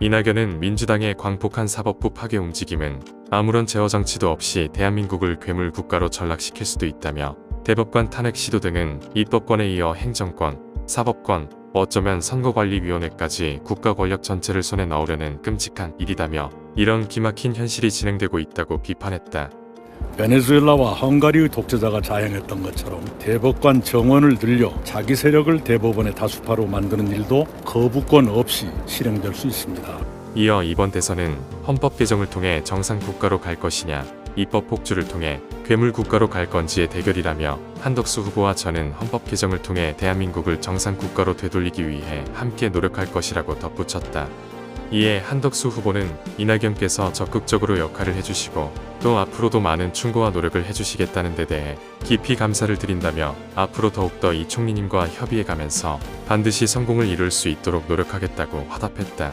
이낙연은 민주당의 광폭한 사법부 파괴 움직임은 아무런 제어 장치도 없이 대한민국을 괴물 국가로 전락시킬 수도 있다며 대법관 탄핵 시도 등은 입법권에 이어 행정권, 사법권, 어쩌면 선거관리위원회까지 국가 권력 전체를 손에 넣으려는 끔찍한 일이다며 이런 기막힌 현실이 진행되고 있다고 비판했다. 베네수엘라와 헝가리의 독재자가 자행했던 것처럼 대법관 정원을 늘려 자기 세력을 대법원의 다수파로 만드는 일도 거부권 없이 실행될 수 있습니다. 이어 이번 대선은 헌법 개정을 통해 정상 국가로 갈 것이냐, 입법 폭주를 통해 괴물 국가로 갈 건지의 대결이라며 한덕수 후보와 저는 헌법 개정을 통해 대한민국을 정상 국가로 되돌리기 위해 함께 노력할 것이라고 덧붙였다. 이에 한덕수 후보는 이낙연께서 적극적으로 역할을 해주시고 또 앞으로도 많은 충고와 노력을 해주시겠다는 데 대해 깊이 감사를 드린다며 앞으로 더욱더 이 총리님과 협의해가면서 반드시 성공을 이룰 수 있도록 노력하겠다고 화답했다.